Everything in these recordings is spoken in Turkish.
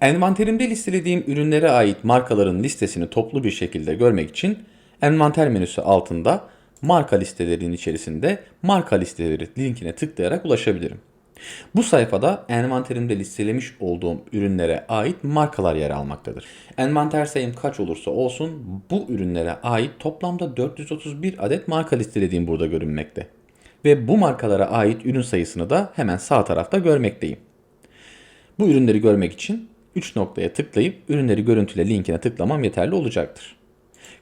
Envanterimde listelediğim ürünlere ait markaların listesini toplu bir şekilde görmek için envanter menüsü altında marka listelerinin içerisinde marka listeleri linkine tıklayarak ulaşabilirim. Bu sayfada envanterimde listelemiş olduğum ürünlere ait markalar yer almaktadır. Envanter sayım kaç olursa olsun bu ürünlere ait toplamda 431 adet marka listelediğim burada görünmekte. Ve bu markalara ait ürün sayısını da hemen sağ tarafta görmekteyim. Bu ürünleri görmek için 3 noktaya tıklayıp ürünleri görüntüle linkine tıklamam yeterli olacaktır.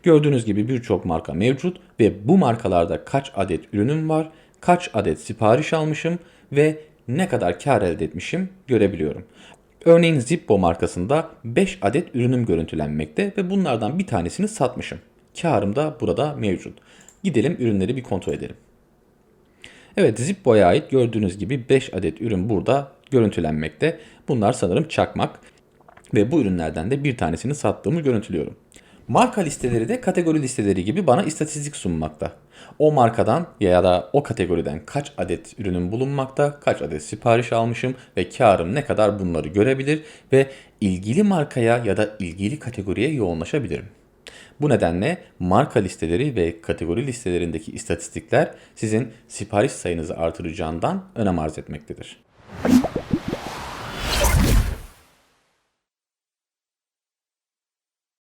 Gördüğünüz gibi birçok marka mevcut ve bu markalarda kaç adet ürünüm var, kaç adet sipariş almışım ve ne kadar kar elde etmişim görebiliyorum. Örneğin Zippo markasında 5 adet ürünüm görüntülenmekte ve bunlardan bir tanesini satmışım. Karım da burada mevcut. Gidelim ürünleri bir kontrol edelim. Evet Zippo'ya ait gördüğünüz gibi 5 adet ürün burada görüntülenmekte. Bunlar sanırım çakmak ve bu ürünlerden de bir tanesini sattığımı görüntülüyorum. Marka listeleri de kategori listeleri gibi bana istatistik sunmakta. O markadan ya da o kategoriden kaç adet ürünüm bulunmakta, kaç adet sipariş almışım ve karım ne kadar bunları görebilir ve ilgili markaya ya da ilgili kategoriye yoğunlaşabilirim. Bu nedenle marka listeleri ve kategori listelerindeki istatistikler sizin sipariş sayınızı artıracağından önem arz etmektedir.